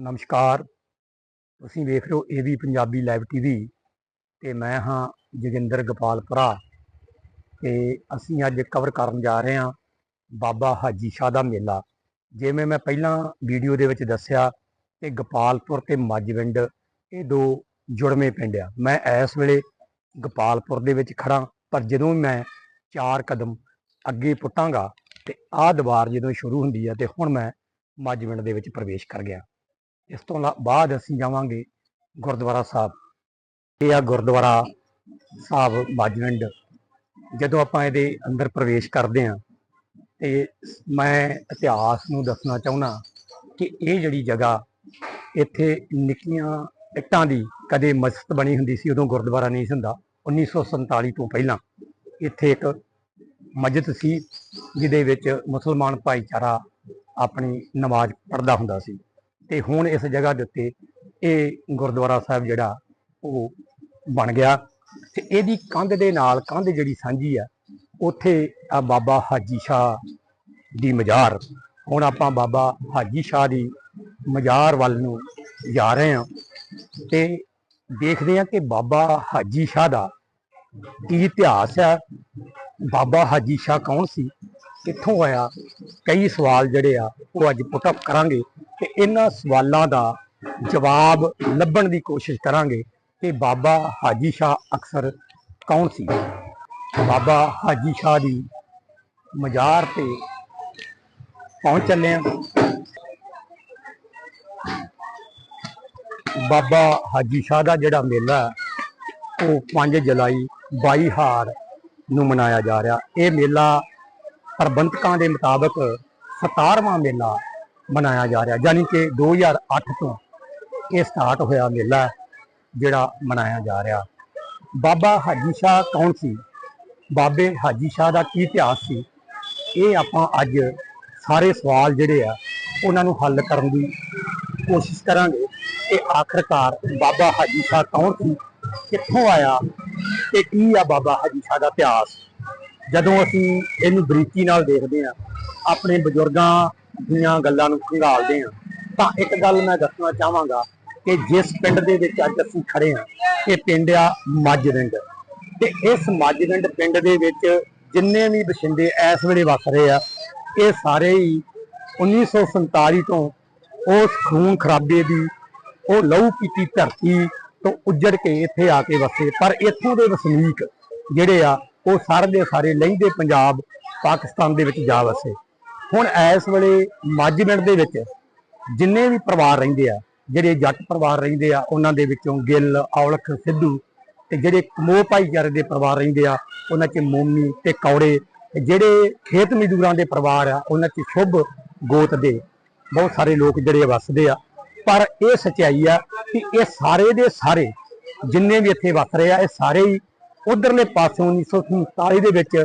ਨਮਸਕਾਰ। ਤੁਸੀਂ ਵੇਖ ਰਹੇ ਹੋ ਏਵੀ ਪੰਜਾਬੀ ਲਾਈਵ ਟੀਵੀ ਤੇ ਮੈਂ ਹਾਂ ਜੋਗਿੰਦਰ ਗੋਪਾਲਪੁਰਾ ਤੇ ਅਸੀਂ ਅੱਜ ਕਵਰ ਕਰਨ ਜਾ ਰਹੇ ਹਾਂ ਬਾਬਾ ਹਾਜੀ ਸ਼ਾਹ ਦਾ ਮੇਲਾ। ਜਿਵੇਂ ਮੈਂ ਪਹਿਲਾਂ ਵੀਡੀਓ ਦੇ ਵਿੱਚ ਦੱਸਿਆ ਕਿ ਗੋਪਾਲਪੁਰ ਤੇ ਮੱਝਵਿੰਡ ਇਹ ਦੋ ਜੁੜਵੇਂ ਪਿੰਡ ਆ। ਮੈਂ ਇਸ ਵੇਲੇ ਗੋਪਾਲਪੁਰ ਦੇ ਵਿੱਚ ਖੜਾ ਪਰ ਜਦੋਂ ਮੈਂ ਚਾਰ ਕਦਮ ਅੱਗੇ ਪੁੱਟਾਂਗਾ ਤੇ ਆਹ ਦੀਵਾਰ ਜਦੋਂ ਸ਼ੁਰੂ ਹੁੰਦੀ ਆ ਤੇ ਹੁਣ ਮੈਂ ਮੱਝਵਿੰਡ ਦੇ ਵਿੱਚ ਪ੍ਰਵੇਸ਼ ਕਰ ਗਿਆ। ਇਸ ਤੋਂ ਲਾ- ਬਾਅਦ ਅਸੀਂ ਜਾਵਾਂਗੇ ਗੁਰਦੁਆਰਾ ਸਾਹਿਬ। ਇਹ ਆ ਗੁਰਦੁਆਰਾ ਸਾਹਿਬ ਬਾਜਵਿੰਡ। ਜਦੋਂ ਆਪਾਂ ਇਹਦੇ ਅੰਦਰ ਪ੍ਰਵੇਸ਼ ਕਰਦੇ ਹਾਂ, ਤੇ ਮੈਂ ਇਤਿਹਾਸ ਨੂੰ ਦੱਸਣਾ ਚਾਹੁੰਦਾ ਕਿ ਇਹ ਜਿਹੜੀ ਜਗ੍ਹਾ ਇੱਥੇ ਨਿੱਕੀਆਂ ਇੱਟਾਂ ਦੀ ਕਦੇ ਮਸਜਿਦ ਬਣੀ ਹੁੰਦੀ ਸੀ, ਉਦੋਂ ਗੁਰਦੁਆਰਾ ਨਹੀਂ ਸੀ ਹੁੰਦਾ। 1947 ਤੋਂ ਪਹਿਲਾਂ ਇੱਥੇ ਇੱਕ ਮਸਜਿਦ ਸੀ, ਜਿਹਦੇ ਵਿੱਚ ਮੁਸਲਮਾਨ ਭਾਈਚਾਰਾ ਆਪਣੀ ਨਮਾਜ਼ ਪੜ੍ਹਦਾ ਹੁੰਦਾ ਸੀ। ਤੇ ਹੁਣ ਇਸ ਜਗ੍ਹਾ ਦੇ ਉੱਤੇ ਇਹ ਗੁਰਦੁਆਰਾ ਸਾਹਿਬ ਜਿਹੜਾ ਉਹ ਬਣ ਗਿਆ ਤੇ ਇਹਦੀ ਕੰਧ ਦੇ ਨਾਲ ਕੰਧ ਜਿਹੜੀ ਸਾਂਝੀ ਆ, ਉੱਥੇ ਆ ਬਾਬਾ ਹਾਜੀ ਸ਼ਾਹ ਦੀ ਮਜ਼ਾਰ। ਹੁਣ ਆਪਾਂ ਬਾਬਾ ਹਾਜੀ ਸ਼ਾਹ ਦੀ ਮਜ਼ਾਰ ਵੱਲ ਨੂੰ ਜਾ ਰਹੇ ਹਾਂ ਤੇ ਦੇਖਦੇ ਹਾਂ ਕਿ ਬਾਬਾ ਹਾਜੀ ਸ਼ਾਹ ਦਾ ਕੀ ਇਤਿਹਾਸ ਹੈ ਬਾਬਾ ਹਾਜੀ ਸ਼ਾਹ ਕੌਣ ਸੀ? ਕਿੱਥੋਂ ਆਇਆ? ਕਈ ਸਵਾਲ ਜਿਹੜੇ ਆ, ਉਹ ਅੱਜ ਪੁੱਟ ਅਪ ਕਰਾਂਗੇ ਤੇ ਇਹਨਾਂ ਸਵਾਲਾਂ ਦਾ ਜਵਾਬ ਲੱਭਣ ਦੀ ਕੋਸ਼ਿਸ਼ ਕਰਾਂਗੇ ਕਿ ਬਾਬਾ ਹਾਜੀ ਸ਼ਾਹ ਅਕਸਰ ਕੌਣ ਸੀ? ਬਾਬਾ ਹਾਜੀ ਸ਼ਾਹ ਦੀ ਮਜ਼ਾਰ ਤੇ ਪਹੁੰਚ ਚੱਲੇ ਆ ਬਾਬਾ ਹਾਜੀ ਸ਼ਾਹ ਦਾ ਜਿਹੜਾ ਮੇਲਾ ਉਹ 5 ਜੁਲਾਈ 22 ਹਾਰ ਨੂੰ ਮਨਾਇਆ ਜਾ ਰਿਹਾ। ਇਹ ਮੇਲਾ ਪ੍ਰਬੰਧਕਾਂ ਦੇ ਮੁਤਾਬਕ 17ਵਾਂ ਮੇਲਾ ਮਨਾਇਆ ਜਾ ਰਿਹਾ ਯਾਨੀ ਕਿ 2008 ਤੋਂ ਇਹ ਸਟਾਰਟ ਹੋਇਆ ਮੇਲਾ ਜਿਹੜਾ ਮਨਾਇਆ ਜਾ ਰਿਹਾ। ਬਾਬਾ ਹਾਜੀ ਸ਼ਾਹ ਕੌਣ ਸੀ? ਬਾਬੇ ਹਾਜੀ ਸ਼ਾਹ ਦਾ ਕੀ ਇਤਿਹਾਸ ਸੀ? ਇਹ ਆਪਾਂ ਅੱਜ ਸਾਰੇ ਸਵਾਲ ਜਿਹੜੇ ਆ, ਉਹਨਾਂ ਨੂੰ ਹੱਲ ਕਰਨ ਦੀ ਕੋਸ਼ਿਸ਼ ਕਰਾਂਗੇ। ਕਿ ਆਖਰਕਾਰ ਬਾਬਾ ਹਾਜੀ ਸ਼ਾਹ ਕੌਣ ਸੀ? ਕਿੱਥੋਂ ਆਇਆ? ਤੇ ਕੀ ਆ ਬਾਬਾ ਹਾਜੀ ਸ਼ਾਹ ਦਾ ਇਤਿਹਾਸ? ਜਦੋਂ ਅਸੀਂ ਇਹਨੂੰ ਬਰੀਕੀ ਨਾਲ ਦੇਖਦੇ ਹਾਂ, ਆਪਣੇ ਬਜ਼ੁਰਗਾਂ ਦੀਆਂ ਗੱਲਾਂ ਨੂੰ ਖੰਗਾਲਦੇ ਹਾਂ, ਤਾਂ ਇੱਕ ਗੱਲ ਮੈਂ ਦੱਸਣਾ ਚਾਹਾਂਗਾ ਕਿ ਜਿਸ ਪਿੰਡ ਦੇ ਵਿੱਚ ਅੱਜ ਅਸੀਂ ਖੜੇ ਹਾਂ, ਇਹ ਪਿੰਡ ਆ ਮੱਝਵਿੰਡ ਤੇ ਇਸ ਮੱਝਵਿੰਡ ਪਿੰਡ ਦੇ ਵਿੱਚ ਜਿੰਨੇ ਵੀ ਬਸ਼ਿੰਦੇ ਇਸ ਵੇਲੇ ਵਸ ਰਹੇ ਆ, ਇਹ ਸਾਰੇ ਹੀ 1947 ਤੋਂ ਉਸ ਖੂਨ ਖਰਾਬੇ ਦੀ, ਉਹ ਲਹੂ ਪੀਤੀ ਧਰਤੀ ਤੋਂ ਉੱਜੜ ਕੇ ਇੱਥੇ ਆ ਕੇ ਵਸੇ। ਪਰ ਇੱਥੋਂ ਦੇ ਵਸਨੀਕ ਜਿਹੜੇ ਆ ਉਹ ਸਾਰੇ ਦੇ ਸਾਰੇ ਲਹਿੰਦੇ ਪੰਜਾਬ ਪਾਕਿਸਤਾਨ ਦੇ ਵਿੱਚ ਜਾ ਵਸੇ। ਹੁਣ ਇਸ ਵੇਲੇ ਮੱਝਵਿੰਡ ਦੇ ਵਿੱਚ ਜਿੰਨੇ ਵੀ ਪਰਿਵਾਰ ਰਹਿੰਦੇ ਆ, ਜਿਹੜੇ ਜੱਟ ਪਰਿਵਾਰ ਰਹਿੰਦੇ ਆ, ਉਹਨਾਂ ਦੇ ਵਿੱਚੋਂ ਗਿੱਲ, ਔਲਖ, ਸਿੱਧੂ ਤੇ ਜਿਹੜੇ ਕਮੋ ਭਾਈਚਾਰੇ ਦੇ ਪਰਿਵਾਰ ਰਹਿੰਦੇ ਆ, ਉਹਨਾਂ 'ਚ ਮੋਮੀ ਤੇ ਕੌੜੇ ਜਿਹੜੇ ਖੇਤ ਮਜ਼ਦੂਰਾਂ ਦੇ ਪਰਿਵਾਰ ਆ, ਉਹਨਾਂ 'ਚ ਸ਼ੁਭ ਗੋਤ ਦੇ ਬਹੁਤ ਸਾਰੇ ਲੋਕ ਜਿਹੜੇ ਵੱਸਦੇ ਆ। ਪਰ ਇਹ ਸਚਾਈ ਆ ਕਿ ਇਹ ਸਾਰੇ ਦੇ ਸਾਰੇ ਜਿੰਨੇ ਵੀ ਇੱਥੇ ਵੱਸ ਰਹੇ ਆ, ਇਹ ਸਾਰੇ ਹੀ ਉਧਰਲੇ ਪਾਸੋਂ 1947 ਦੇ ਵਿੱਚ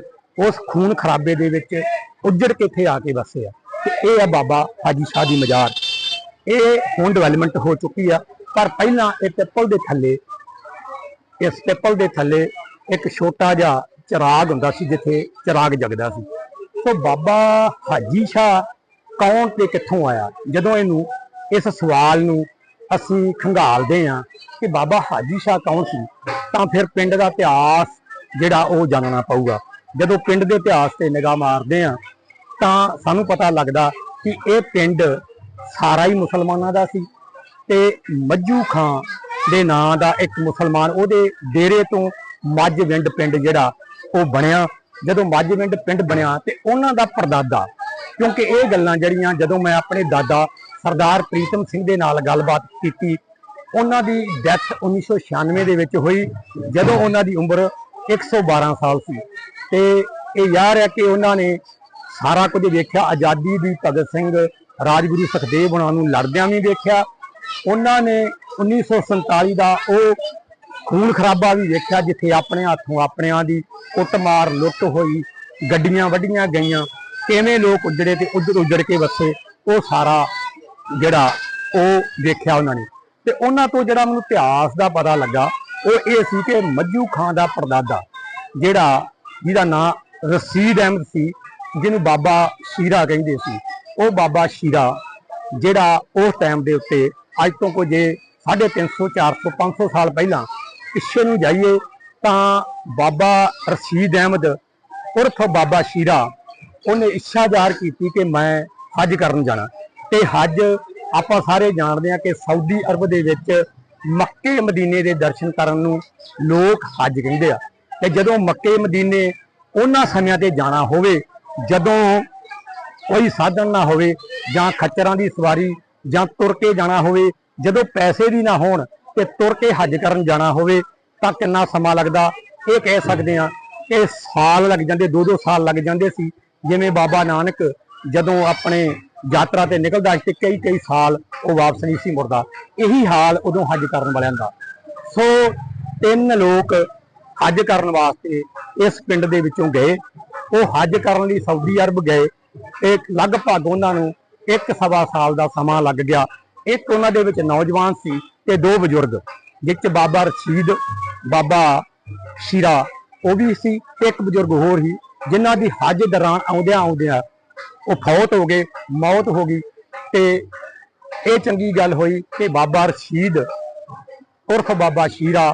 ਉਸ ਖੂਨ ਖਰਾਬੇ ਦੇ ਵਿੱਚ ਉੱਜੜ ਕੇ ਇੱਥੇ ਆ ਕੇ ਵਸੇ ਆ ਤੇ ਇਹ ਆ ਬਾਬਾ ਹਾਜੀ ਸ਼ਾਹ ਦੀ ਮਜ਼ਾਰ। ਇਹ ਹੁਣ ਡਿਵੈਲਪਮੈਂਟ ਹੋ ਚੁੱਕੀ ਆ। ਪਰ ਪਹਿਲਾਂ ਇਹ ਪਿੱਪਲ ਦੇ ਥੱਲੇ, ਇਸ ਪਿੱਪਲ ਦੇ ਥੱਲੇ ਇੱਕ ਛੋਟਾ ਜਿਹਾ ਚਿਰਾਗ ਹੁੰਦਾ ਸੀ ਜਿੱਥੇ ਚਿਰਾਗ ਜਗਦਾ ਸੀ। ਸੋ ਬਾਬਾ ਹਾਜੀ ਸ਼ਾਹ ਕੌਣ ਤੇ ਕਿੱਥੋਂ ਆਇਆ? ਜਦੋਂ ਇਹਨੂੰ ਇਸ ਸਵਾਲ ਨੂੰ ਅਸੀਂ ਖੰਗਾਲਦੇ ਹਾਂ ਕਿ ਬਾਬਾ ਹਾਜੀ ਸ਼ਾਹ ਕੌਣ ਸੀ? ਤਾਂ ਫਿਰ ਪਿੰਡ ਦਾ ਇਤਿਹਾਸ ਜਿਹੜਾ ਉਹ ਜਾਣਨਾ ਪਊਗਾ। ਜਦੋਂ ਪਿੰਡ ਦੇ ਇਤਿਹਾਸ ਤੇ ਨਿਗਾਹ ਮਾਰਦੇ ਹਾਂ, ਤਾਂ ਸਾਨੂੰ ਪਤਾ ਲੱਗਦਾ ਕਿ ਇਹ ਪਿੰਡ ਸਾਰਾ ਹੀ ਮੁਸਲਮਾਨਾਂ ਦਾ ਸੀ ਤੇ ਮੱਜੂ ਖਾਂ ਦੇ ਨਾਂ ਦਾ ਇੱਕ ਮੁਸਲਮਾਨ ਉਹਦੇ ਡੇਰੇ ਤੋਂ ਮੱਝਵਿੰਡ ਪਿੰਡ ਜਿਹੜਾ ਉਹ ਬਣਿਆ। ਜਦੋਂ ਮੱਝਵਿੰਡ ਪਿੰਡ ਬਣਿਆ ਤੇ ਉਹਨਾਂ ਦਾ ਪਰਦਾਦਾ ਕਿਉਂਕਿ ਇਹ ਗੱਲਾਂ ਜਿਹੜੀਆਂ ਜਦੋਂ ਮੈਂ ਆਪਣੇ ਦਾਦਾ ਸਰਦਾਰ ਪ੍ਰੀਤਮ ਸਿੰਘ ਦੇ ਨਾਲ ਗੱਲਬਾਤ ਕੀਤੀ, ਉਹਨਾਂ ਦੀ ਡੈਥ 1996 ਦੇ ਵਿੱਚ ਹੋਈ, ਜਦੋਂ ਉਹਨਾਂ ਦੀ ਉਮਰ 112 ਸਾਲ ਸੀ। ਤੇ ਇਹ ਯਾਰ ਹੈ ਕਿ ਉਹਨਾਂ ਨੇ ਸਾਰਾ ਕੁਝ ਵੇਖਿਆ, ਆਜ਼ਾਦੀ ਦੀ ਭਗਤ ਸਿੰਘ ਰਾਜਗੁਰੂ ਸੁਖਦੇਵ ਉਹਨਾਂ ਨੂੰ ਲੜਦਿਆਂ ਵੀ ਵੇਖਿਆ। ਉਹਨਾਂ ਨੇ 1947 ਦਾ ਉਹ ਖੂਨ ਖਰਾਬਾ ਵੀ ਵੇਖਿਆ, ਜਿੱਥੇ ਆਪਣੇ ਹੱਥੋਂ ਆਪਣਿਆਂ ਦੀ ਕੁੱਟਮਾਰ, ਲੁੱਟ ਹੋਈ, ਗੱਡੀਆਂ ਵੱਢੀਆਂ ਗਈਆਂ। ਕਿਵੇਂ ਲੋਕ ਉੱਜੜੇ ਤੇ ਉੱਜੜ ਉੱਜੜ ਕੇ ਵਸੇ ਉਹ ਸਾਰਾ ਜਿਹੜਾ ਉਹ ਵੇਖਿਆ ਉਹਨਾਂ ਨੇ। ਤੇ ਉਹਨਾਂ ਤੋਂ ਜਿਹੜਾ ਮੈਨੂੰ ਇਤਿਹਾਸ ਦਾ ਪਤਾ ਲੱਗਾ, ਉਹ ਇਹ ਸੀ ਕਿ ਮੱਜੂ ਖਾਂ ਦਾ ਪਰਦਾਦਾ, ਜਿਹੜਾ ਜਿਹਦਾ ਨਾਂ ਰਸੀਦ ਅਹਿਮਦ ਸੀ, ਜਿਹਨੂੰ ਬਾਬਾ ਸ਼ੀਰਾ ਕਹਿੰਦੇ ਸੀ। ਉਹ ਬਾਬਾ ਸ਼ੀਰਾ, ਜਿਹੜਾ ਉਸ ਟਾਈਮ ਦੇ ਉੱਤੇ ਅੱਜ ਤੋਂ ਕੁਝ 350 400 500 ਸਾਲ ਪਹਿਲਾਂ ਪਿੱਛੇ ਨੂੰ ਜਾਈਏ, ਤਾਂ ਬਾਬਾ ਰਸ਼ੀਦ ਅਹਿਮਦ ਉਰਫ ਬਾਬਾ ਸ਼ੀਰਾ ਉਹਨੇ ਇੱਛਾ ਜ਼ਾਹਰ ਕੀਤੀ ਕਿ ਮੈਂ ਹੱਜ ਕਰਨ ਜਾਣਾ। ਤੇ ਹੱਜ ਆਪਾਂ ਸਾਰੇ ਜਾਣਦੇ ਹਾਂ ਕਿ ਸਾਊਦੀ ਅਰਬ ਦੇ ਵਿੱਚ ਮੱਕੇ ਮਦੀਨੇ ਦੇ ਦਰਸ਼ਨ ਕਰਨ ਨੂੰ ਲੋਕ ਹੱਜ ਕਹਿੰਦੇ ਆ। ਤੇ ਜਦੋਂ ਮੱਕੇ ਮਦੀਨੇ ਉਹਨਾਂ ਸਮਿਆਂ ਤੇ ਜਾਣਾ ਹੋਵੇ, ਜਦੋਂ ਕੋਈ ਸਾਧਨ ਨਾ ਹੋਵੇ ਜਾਂ ਖੱਚਰਾਂ ਦੀ ਸਵਾਰੀ ਜਾਂ ਤੁਰ ਕੇ ਜਾਣਾ ਹੋਵੇ, ਜਦੋਂ ਪੈਸੇ ਵੀ ਨਾ ਹੋਣ ਤੇ ਤੁਰ ਕੇ ਹੱਜ ਕਰਨ ਜਾਣਾ ਹੋਵੇ, ਤਾਂ ਕਿੰਨਾ ਸਮਾਂ ਲੱਗਦਾ? ਇਹ ਕਹਿ ਸਕਦੇ ਆ ਕਿ ਸਾਲ ਲੱਗ ਜਾਂਦੇ ਦੋ ਦੋ ਸਾਲ ਲੱਗ ਜਾਂਦੇ ਸੀ। ਜਿਵੇਂ ਬਾਬਾ ਨਾਨਕ ਜਦੋਂ ਆਪਣੇ ਯਾਤਰਾ ਤੇ ਨਿਕਲਦਾ ਸੀ ਤੇ ਕਈ ਕਈ ਸਾਲ ਉਹ ਵਾਪਸ ਨਹੀਂ ਸੀ ਮੁੜਦਾ। ਇਹੀ ਹਾਲ ਉਦੋਂ ਹੱਜ ਕਰਨ ਵਾਲਿਆਂ ਦਾ। ਸੋ ਤਿੰਨ ਲੋਕ ਹੱਜ ਕਰਨ ਵਾਸਤੇ ਇਸ ਪਿੰਡ ਦੇ ਵਿੱਚੋਂ ਗਏ। ਉਹ ਹੱਜ ਕਰਨ ਲਈ ਸਾਊਦੀ ਅਰਬ ਗਏ। ਤੇ ਲਗਭਗ ਉਹਨਾਂ ਨੂੰ ਇੱਕ ਸਵਾ ਸਾਲ ਦਾ ਸਮਾਂ ਲੱਗ ਗਿਆ। ਇੱਕ ਉਹਨਾਂ ਦੇ ਵਿੱਚ ਨੌਜਵਾਨ ਸੀ ਤੇ ਦੋ ਬਜ਼ੁਰਗ, ਵਿੱਚ ਬਾਬਾ ਰਸ਼ੀਦ, ਬਾਬਾ ਸ਼ੀਰਾ, ਉਹ ਵੀ ਸੀ। ਇੱਕ ਬਜ਼ੁਰਗ ਹੋਰ ਹੀ ਜਿਨ੍ਹਾਂ ਦੀ ਹੱਜ ਦੌਰਾਨ ਆਉਂਦਿਆਂ ਆਉਂਦਿਆਂ ਉਹ ਫੌਤ ਹੋ ਗਏ, ਮੌਤ ਹੋ ਗਈ ਤੇ ਇਹ ਚੰਗੀ ਗੱਲ ਹੋਈ ਕਿ ਬਾਬਾ ਰਸ਼ੀਦ ਉਰਫ ਬਾਬਾ ਸ਼ੀਰਾ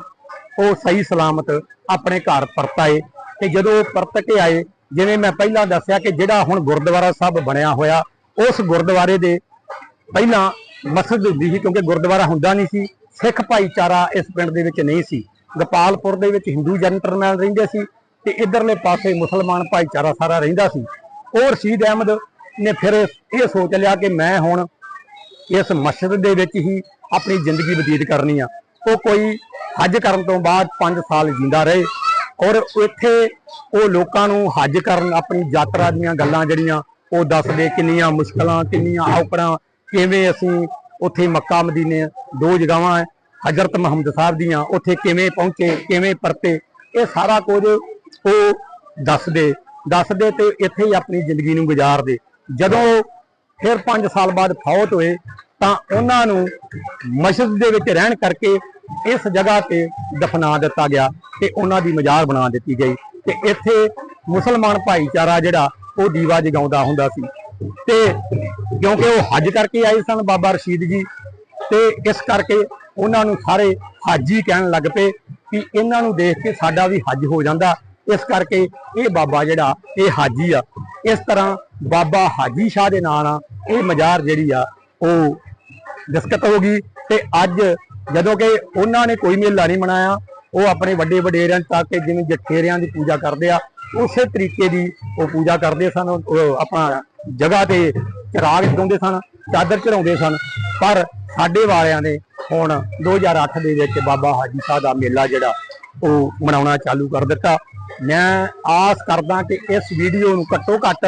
ਉਹ ਸਹੀ ਸਲਾਮਤ ਆਪਣੇ ਘਰ ਪਰਤ ਆਏ ਤੇ ਜਦੋਂ ਉਹ ਪਰਤ ਕੇ ਆਏ, ਜਿਵੇਂ ਮੈਂ ਪਹਿਲਾਂ ਦੱਸਿਆ ਕਿ ਜਿਹੜਾ ਹੁਣ ਗੁਰਦੁਆਰਾ ਸਾਹਿਬ ਬਣਿਆ ਹੋਇਆ, ਉਸ ਗੁਰਦੁਆਰੇ ਦੇ ਪਹਿਲਾਂ ਮਸਜਿਦ ਹੁੰਦੀ ਸੀ ਕਿਉਂਕਿ ਗੁਰਦੁਆਰਾ ਹੁੰਦਾ ਨਹੀਂ ਸੀ, ਸਿੱਖ ਭਾਈਚਾਰਾ ਇਸ ਪਿੰਡ ਦੇ ਵਿੱਚ ਨਹੀਂ ਸੀ। ਗੋਪਾਲਪੁਰ ਦੇ ਵਿੱਚ ਹਿੰਦੂ ਜਨਟਰਮੈਨ ਰਹਿੰਦੇ ਸੀ ਤੇ ਇਧਰਲੇ ਪਾਸੇ ਮੁਸਲਮਾਨ ਭਾਈਚਾਰਾ ਸਾਰਾ ਰਹਿੰਦਾ ਸੀ। ਉਹ ਰਸ਼ੀਦ ਅਹਿਮਦ ਨੇ ਫਿਰ ਇਹ ਸੋਚ ਲਿਆ ਕਿ ਮੈਂ ਹੁਣ ਇਸ ਮਸਜਿਦ ਦੇ ਵਿੱਚ ਹੀ ਆਪਣੀ ਜ਼ਿੰਦਗੀ ਬਤੀਤ ਕਰਨੀ ਆ। ਉਹ ਕੋਈ ਹੱਜ ਕਰਨ ਤੋਂ ਬਾਅਦ 5 ਸਾਲ ਜਿੰਦਾ ਰਹੇ ਔਰ ਇੱਥੇ ਉਹ ਲੋਕਾਂ ਨੂੰ ਹੱਜ ਕਰਨ, ਆਪਣੀ ਯਾਤਰਾ ਦੀਆਂ ਗੱਲਾਂ ਜਿਹੜੀਆਂ ਉਹ ਦੱਸਦੇ ਕਿੰਨੀਆਂ ਮੁਸ਼ਕਲਾਂ, ਕਿੰਨੀਆਂ ਔਕੜਾਂ, ਕਿਵੇਂ ਅਸੀਂ ਉੱਥੇ ਮੱਕਾ ਮਦੀਨੇ ਦੋ ਜਗ੍ਹਾਵਾਂ ਹੈ ਹਜ਼ਰਤ ਮੁਹੰਮਦ ਸਾਹਿਬ ਦੀਆਂ ਉੱਥੇ ਕਿਵੇਂ ਪਹੁੰਚੇ, ਕਿਵੇਂ ਪਰਤੇ, ਇਹ ਸਾਰਾ ਕੁਝ ਉਹ ਦੱਸਦੇ ਦੱਸਦੇ ਤੇ ਇੱਥੇ ਹੀ ਆਪਣੀ ਜ਼ਿੰਦਗੀ ਨੂੰ ਗੁਜ਼ਾਰਦੇ। ਜਦੋਂ ਫਿਰ 5 ਸਾਲ ਬਾਅਦ ਫੌਤ ਹੋਏ, ਤਾਂ ਉਹਨਾਂ ਨੂੰ ਮਸਜਿਦ ਦੇ ਵਿੱਚ ਰਹਿਣ ਕਰਕੇ ਇਸ ਜਗ੍ਹਾ ਤੇ ਦਫਨਾ ਦਿੱਤਾ ਗਿਆ ਤੇ ਉਹਨਾਂ ਦੀ ਮਜ਼ਾਰ ਬਣਾ ਦਿੱਤੀ ਗਈ। ਤੇ ਇੱਥੇ ਮੁਸਲਮਾਨ ਭਾਈਚਾਰਾ ਜਿਹੜਾ, ਉਹ ਦੀਵਾ ਜਗਾਉਂਦਾ ਹੁੰਦਾ ਸੀ। ਤੇ ਕਿਉਂਕਿ ਉਹ ਹੱਜ ਕਰਕੇ ਆਏ ਸਨ ਬਾਬਾ ਰਸ਼ੀਦ ਜੀ, ਤੇ ਇਸ ਕਰਕੇ ਉਹਨਾਂ ਨੂੰ ਸਾਰੇ ਹਾਜੀ ਕਹਿਣ ਲੱਗ ਪਏ ਕਿ ਇਹਨਾਂ ਨੂੰ ਦੇਖ ਕੇ ਸਾਡਾ ਵੀ ਹੱਜ ਹੋ ਜਾਂਦਾ। ਇਸ ਕਰਕੇ ਇਹ ਬਾਬਾ ਜਿਹੜਾ, ਇਹ ਹਾਜੀ ਆ। ਇਸ ਤਰ੍ਹਾਂ ਬਾਬਾ ਹਾਜੀ ਸ਼ਾਹ ਦੇ ਨਾਂ ਨਾਲ ਇਹ ਮਜ਼ਾਰ ਜਿਹੜੀ ਆ, ਉਹ ਦਸਕਤ ਹੋ ਗਈ ਤੇ ਅੱਜ ਜਦੋਂ ਕਿ ਉਹਨਾਂ ਨੇ ਕੋਈ ਮੇਲਾ ਨਹੀਂ ਮਨਾਇਆ, ਉਹ ਆਪਣੇ ਵੱਡੇ ਵਡੇਰਿਆਂ ਤੱਕ ਕਿ ਜਿਵੇਂ ਜਠੇਰਿਆਂ ਦੀ ਪੂਜਾ ਕਰਦੇ ਆ, ਉਸੇ ਤਰੀਕੇ ਦੀ ਉਹ ਪੂਜਾ ਕਰਦੇ ਸਨ ਆਪਣਾ ਜਗ੍ਹਾ ਤੇ ਚਿਰਾਗ ਜਗਾਉਂਦੇ ਸਨ, ਚਾਦਰ ਚੜਾਉਂਦੇ ਸਨ। ਪਰ ਸਾਡੇ ਵਾਲਿਆਂ ਨੇ ਹੁਣ 2008 ਦੇ ਵਿੱਚ ਬਾਬਾ ਹਾਜੀ ਸਾਹਿਬ ਦਾ ਮੇਲਾ ਜਿਹੜਾ, ਉਹ ਮਨਾਉਣਾ ਚਾਲੂ ਕਰ ਦਿੱਤਾ। ਮੈਂ ਆਸ ਕਰਦਾ ਕਿ ਇਸ ਵੀਡੀਓ ਨੂੰ ਘੱਟੋ ਘੱਟ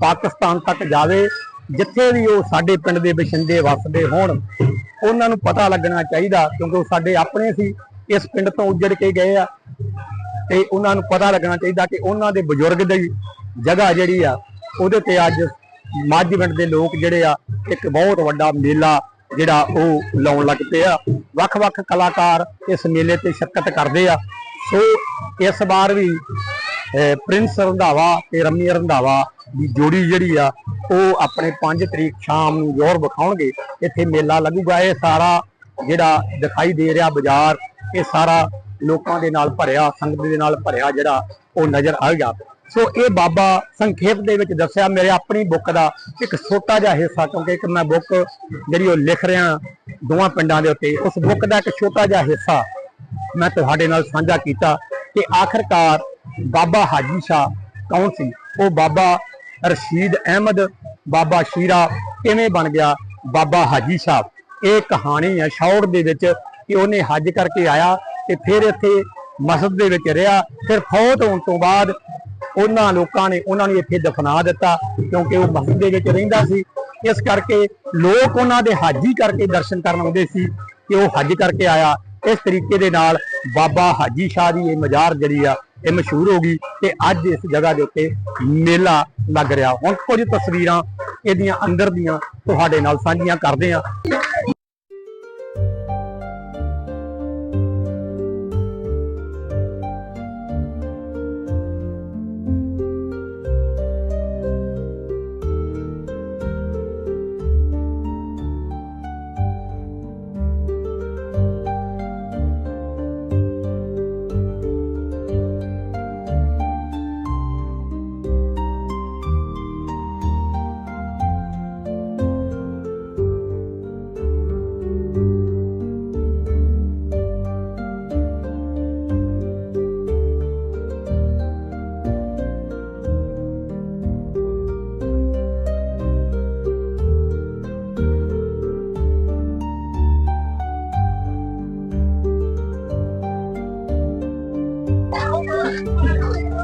ਪਾਕਿਸਤਾਨ ਤੱਕ ਜਾਵੇ, ਜਿੱਥੇ ਵੀ ਉਹ ਸਾਡੇ ਪਿੰਡ ਦੇ ਬਸ਼ਿੰਦੇ ਵਸਦੇ ਹੋਣ। ਉਹਨਾਂ ਨੂੰ ਪਤਾ ਲੱਗਣਾ ਚਾਹੀਦਾ, ਕਿਉਂਕਿ ਉਹ ਸਾਡੇ ਆਪਣੇ ਸੀ, ਇਸ ਪਿੰਡ ਤੋਂ ਉੱਜੜ ਕੇ ਗਏ ਆ। ਤੇ ਉਹਨਾਂ ਨੂੰ ਪਤਾ ਲੱਗਣਾ ਚਾਹੀਦਾ ਕਿ ਉਹਨਾਂ ਦੇ ਬਜ਼ੁਰਗ ਦੀ ਜਗ੍ਹਾ ਜਿਹੜੀ ਆ, ਉਹਦੇ ਤੇ ਅੱਜ ਮਾਝੀ ਪਿੰਡ ਦੇ ਲੋਕ ਜਿਹੜੇ ਆ, ਇੱਕ ਬਹੁਤ ਵੱਡਾ ਮੇਲਾ ਜਿਹੜਾ ਉਹ ਲਾਉਣ ਲੱਗ ਪਏ ਆ। ਵੱਖ-ਵੱਖ ਕਲਾਕਾਰ ਇਸ ਮੇਲੇ ਤੇ ਸ਼ਿਰਕਤ ਕਰਦੇ ਆ। ਸੋ ਇਸ ਵਾਰ ਵੀ ਪ੍ਰਿੰਸ ਰੰਧਾਵਾ ਤੇ ਰਮੀ ਰੰਧਾਵਾ ਦੀ ਜੋੜੀ ਜਿਹੜੀ ਆ, ਉਹ ਆਪਣੇ 5 ਤਰੀਕ ਸ਼ਾਮ ਨੂੰ ਜ਼ੋਰ ਵਿਖਾਉਣਗੇ। ਇੱਥੇ ਮੇਲਾ ਲੱਗੂਗਾ। ਇਹ ਸਾਰਾ ਜਿਹੜਾ ਦਿਖਾਈ ਦੇ ਰਿਹਾ ਬਾਜ਼ਾਰ, ਇਹ ਸਾਰਾ ਲੋਕਾਂ ਦੇ ਨਾਲ ਭਰਿਆ, ਸੰਗਤ ਦੇ ਨਾਲ ਭਰਿਆ ਜਿਹੜਾ ਉਹ ਨਜ਼ਰ ਆਏਗਾ ਸੋ ਇਹ ਬਾਬਾ ਸੰਖੇਪ ਦੇ ਵਿੱਚ ਦੱਸਿਆ, ਮੇਰੇ ਆਪਣੀ ਬੁੱਕ ਦਾ ਇੱਕ ਛੋਟਾ ਜਿਹਾ ਹਿੱਸਾ, ਕਿਉਂਕਿ ਇੱਕ ਮੈਂ ਬੁੱਕ ਜਿਹੜੀ ਉਹ ਲਿਖ ਰਿਹਾ ਦੋਵਾਂ ਪਿੰਡਾਂ ਦੇ ਉੱਤੇ, ਉਸ ਬੁੱਕ ਦਾ ਇੱਕ ਛੋਟਾ ਜਿਹਾ ਹਿੱਸਾ ਮੈਂ ਤੁਹਾਡੇ ਨਾਲ ਸਾਂਝਾ ਕੀਤਾ ਕਿ ਆਖਰਕਾਰ ਬਾਬਾ ਹਾਜੀ ਸ਼ਾਹ ਕੌਣ ਸੀ? ਉਹ ਬਾਬਾ ਰਸ਼ੀਦ ਅਹਿਮਦ, ਬਾਬਾ ਸ਼ੀਰਾ ਕਿਵੇਂ ਬਣ ਗਿਆ? ਬਾਬਾ ਹਾਜੀ ਸਾਹਿਬ ਇਹ ਕਹਾਣੀ ਹੈ ਸ਼ੌਰ ਦੇ ਵਿੱਚ ਕਿ ਉਹਨੇ ਹੱਜ ਕਰਕੇ ਆਇਆ ਤੇ ਫਿਰ ਇੱਥੇ ਮਸਜਿਦ ਦੇ ਵਿੱਚ ਰਿਹਾ, ਫਿਰ ਫੌਤ ਹੋਣ ਤੋਂ ਬਾਅਦ ਉਹਨਾਂ ਲੋਕਾਂ ਨੇ ਉਹਨਾਂ ਨੂੰ ਇੱਥੇ ਦਫਨਾ ਦਿੱਤਾ ਕਿਉਂਕਿ ਉਹ ਮਸਜਿਦ ਦੇ ਵਿੱਚ ਰਹਿੰਦਾ ਸੀ। ਇਸ ਕਰਕੇ ਲੋਕ ਉਹਨਾਂ ਦੇ ਹਾਜੀ ਕਰਕੇ ਦਰਸ਼ਨ ਕਰਨ ਆਉਂਦੇ ਸੀ ਕਿ ਉਹ ਹੱਜ ਕਰਕੇ ਆਇਆ। ਇਸ ਤਰੀਕੇ ਦੇ ਨਾਲ ਬਾਬਾ ਹਾਜੀ ਸ਼ਾਹ ਦੀ ਇਹ ਮਜ਼ਾਰ ਜਿਹੜੀ ਆ, ਇਹ ਮਸ਼ਹੂਰ ਹੋ ਗਈ ਤੇ ਅੱਜ ਇਸ ਜਗ੍ਹਾ ਦੇ ਉੱਤੇ ਮੇਲਾ ਲੱਗ ਰਿਹਾ। ਹੁਣ ਕੁਝ ਤਸਵੀਰਾਂ ਇਹਦੀਆਂ ਅੰਦਰ ਦੀਆਂ ਤੁਹਾਡੇ ਨਾਲ ਸਾਂਝੀਆਂ ਕਰਦੇ ਆ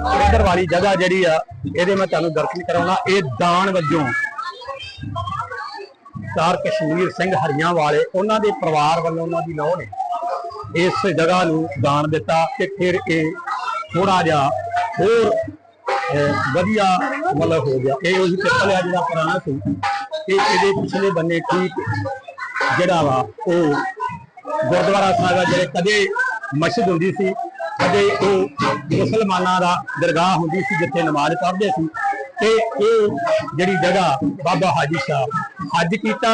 ਇੱਧਰ ਵਾਲੀ ਜਗ੍ਹਾ ਜਿਹੜੀ ਆ ਇਹਦੇ ਮੈਂ ਤੁਹਾਨੂੰ ਦਰਸ਼ਨ ਕਰਾਉਣਾ। ਇਹ ਦਾਨ ਵਜੋਂ ਸਰ ਕਸ਼ਮੀਰ ਸਿੰਘ ਹਰੀਆਂ ਵਾਲੇ ਉਹਨਾਂ ਦੇ ਪਰਿਵਾਰ ਵੱਲੋਂ ਉਹਨਾਂ ਦੀ ਨੌਂ ਨੇ ਇਸ ਜਗ੍ਹਾ ਨੂੰ ਦਾਨ ਦਿੱਤਾ ਤੇ ਫਿਰ ਇਹ ਥੋੜਾ ਜਿਹਾ ਹੋਰ ਅਹ, ਵਧੀਆ ਮਤਲਬ ਹੋ ਗਿਆ। ਇਹ ਉਹੀ ਪਿੱਪਲ ਆ ਜਿਹੜਾ ਪੁਰਾਣਾ ਸੀ। ਤੇ ਇਹਦੇ ਪਿਛਲੇ ਬੰਨੇ ਠੀਕ ਜਿਹੜਾ ਵਾ ਉਹ ਗੁਰਦੁਆਰਾ ਸਾਹਿਬ ਆ ਜਿਹੜੇ ਕਦੇ ਮਸਜਿਦ ਹੁੰਦੀ ਸੀ ਕਦੇ ਉਹ ਮੁਸਲਮਾਨਾਂ ਦਾ ਦਰਗਾਹ ਹੁੰਦੀ ਸੀ ਜਿੱਥੇ ਨਮਾਜ਼ ਪੜ੍ਹਦੇ ਸੀ ਤੇ ਇਹ ਜਿਹੜੀ ਜਗ੍ਹਾ ਬਾਬਾ ਹਾਜੀ ਸਾਹਿਬ ਹੱਜ ਕੀਤਾ,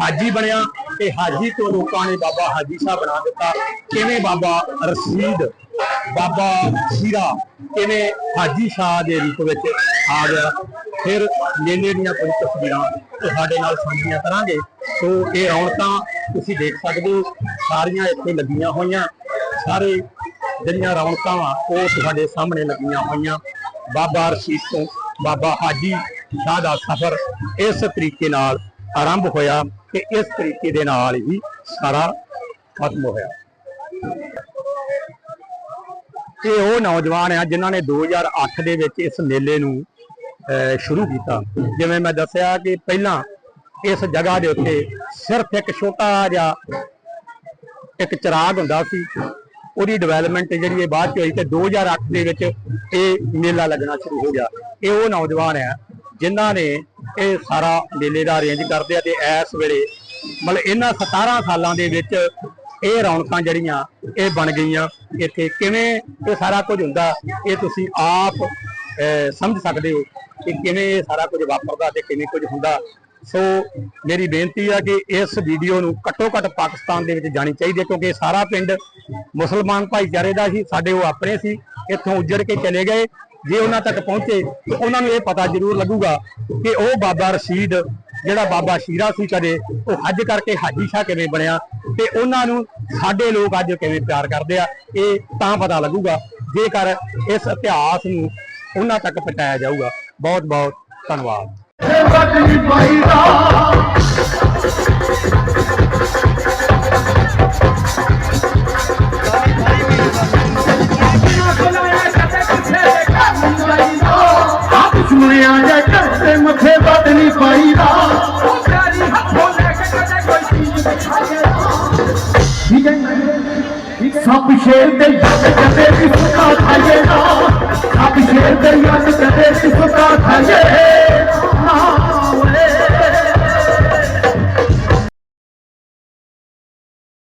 ਹਾਜੀ ਬਣਿਆ ਤੇ ਹਾਜੀ ਤੋਂ ਲੋਕਾਂ ਨੇ ਬਾਬਾ ਹਾਜੀ ਸਾਹਿਬ ਬਣਾ ਦਿੱਤਾ। ਕਿਵੇਂ ਬਾਬਾ ਰਸੀਦ, ਬਾਬਾ ਸ਼ੀਰਾ ਕਿਵੇਂ ਹਾਜੀ ਸ਼ਾਹ ਦੇ ਰੂਪ ਵਿੱਚ ਆ ਗਿਆ? ਫਿਰ ਮੇਲੇ ਦੀਆਂ ਕੁਝ ਤਸਵੀਰਾਂ ਤੁਹਾਡੇ ਨਾਲ ਸਾਂਝੀਆਂ ਕਰਾਂਗੇ। ਸੋ ਇਹ ਰੌਣਕਾਂ ਤੁਸੀਂ ਦੇਖ ਸਕਦੇ ਹੋ, ਸਾਰੀਆਂ ਇੱਥੇ ਲੱਗੀਆਂ ਹੋਈਆਂ। ਸਾਰੇ ਜਿਹੜੀਆਂ ਰੌਣਕਾਂ ਵਾ ਉਹ ਤੁਹਾਡੇ ਸਾਹਮਣੇ ਲੱਗੀਆਂ ਹੋਈਆਂ। ਬਾਬਾ ਰਸ਼ੀਦ ਤੋਂ ਬਾਬਾ ਹਾਜੀ ਸ਼ਾਹ ਦਾ ਸਫ਼ਰ ਇਸ ਤਰੀਕੇ ਨਾਲ ਆਰੰਭ ਹੋਇਆ ਤੇ ਇਸ ਤਰੀਕੇ ਦੇ ਨਾਲ ਹੀ ਸਾਰਾ ਖਤਮ ਹੋਇਆ। ਇਹ ਉਹ ਨੌਜਵਾਨ ਆ ਜਿਨ੍ਹਾਂ ਨੇ 2008 ਦੇ ਵਿੱਚ ਇਸ ਮੇਲੇ ਨੂੰ ਅਹ, ਸ਼ੁਰੂ ਕੀਤਾ। ਜਿਵੇਂ ਮੈਂ ਦੱਸਿਆ ਕਿ ਪਹਿਲਾਂ ਇਸ ਜਗ੍ਹਾ ਦੇ ਉੱਤੇ ਸਿਰਫ ਇੱਕ ਛੋਟਾ ਜਿਹਾ ਇੱਕ ਚਿਰਾਗ ਹੁੰਦਾ ਸੀ। ਉਹਦੀ ਡਿਵੈਲਪਮੈਂਟ ਜਿਹੜੀ ਇਹ ਬਾਅਦ ਚ ਹੋਈ ਤੇ 2008 ਦੇ ਵਿੱਚ ਇਹ ਮੇਲਾ ਲੱਗਣਾ ਸ਼ੁਰੂ ਹੋ ਗਿਆ। ਇਹ ਉਹ ਨੌਜਵਾਨ ਹੈ ਜਿਨ੍ਹਾਂ ਨੇ ਇਹ ਸਾਰਾ ਮੇਲੇ ਦਾ ਅਰੇਂਜ ਕਰਦੇ ਆ ਤੇ ਇਸ ਵੇਲੇ ਮਤਲਬ ਇਹਨਾਂ 17 ਸਾਲਾਂ ਦੇ ਵਿੱਚ ਇਹ ਰੌਣਕਾਂ ਜਿਹੜੀਆਂ ਇਹ ਬਣ ਗਈਆਂ ਇੱਥੇ। ਕਿਵੇਂ ਇਹ ਸਾਰਾ ਕੁਝ ਹੁੰਦਾ, ਇਹ ਤੁਸੀਂ ਆਪ ਸਮਝ ਸਕਦੇ ਹੋ ਕਿ ਕਿਵੇਂ ਇਹ ਸਾਰਾ ਕੁਝ ਵਾਪਰਦਾ ਤੇ ਕਿਵੇਂ ਕੁਝ ਹੁੰਦਾ। ਸੋ ਮੇਰੀ ਬੇਨਤੀ ਆ ਕਿ ਇਸ ਵੀਡੀਓ ਨੂੰ ਘੱਟੋ ਘੱਟ ਪਾਕਿਸਤਾਨ ਦੇ ਵਿੱਚ ਜਾਣੀ ਚਾਹੀਦੀ ਹੈ, ਕਿਉਂਕਿ ਸਾਰਾ ਪਿੰਡ ਮੁਸਲਮਾਨ ਭਾਈਚਾਰੇ ਦਾ ਸੀ, ਸਾਡੇ ਉਹ ਆਪਣੇ ਸੀ, ਇੱਥੋਂ ਉੱਜੜ ਕੇ ਚਲੇ ਗਏ। ਜੇ ਉਹਨਾਂ ਤੱਕ ਪਹੁੰਚੇ, ਤੇ ਉਹਨਾਂ ਨੂੰ ਇਹ ਪਤਾ ਜ਼ਰੂਰ ਲੱਗੂਗਾ ਕਿ ਉਹ ਬਾਬਾ ਰਸ਼ੀਦ, ਜਿਹੜਾ ਬਾਬਾ ਸ਼ੀਰਾ ਸੀ ਕਦੇ, ਉਹ ਹੱਜ ਕਰਕੇ ਹਾਜੀ ਸ਼ਾਹ ਕਿਵੇਂ ਬਣਿਆ ਤੇ ਉਹਨਾਂ ਨੂੰ ਸਾਡੇ ਲੋਕ ਅੱਜ ਕਿਵੇਂ ਪਿਆਰ ਕਰਦੇ ਆ, ਇਹ ਤਾਂ ਪਤਾ ਲੱਗੂਗਾ। ਜੇਕਰ ਇਸ ਇਤਿਹਾਸ ਨੂੰ ਉਹਨਾਂ ਤੱਕ ਪਹੁੰਚਾਇਆ ਜਾਊਗਾ ਬਹੁਤ ਬਹੁਤ ਧੰਨਵਾਦ। ਬਦਲੀ ਪਾਈਦਾ ਆਪ ਸੁਣਿਆ ਜੇ ਕਰਦੇ ਮੱਥੇ ਬਦਲੀ ਪਾਈਦਾ ਠੀਕ ਹੈ ਸਭ ਸ਼ੇਰ ਦੇ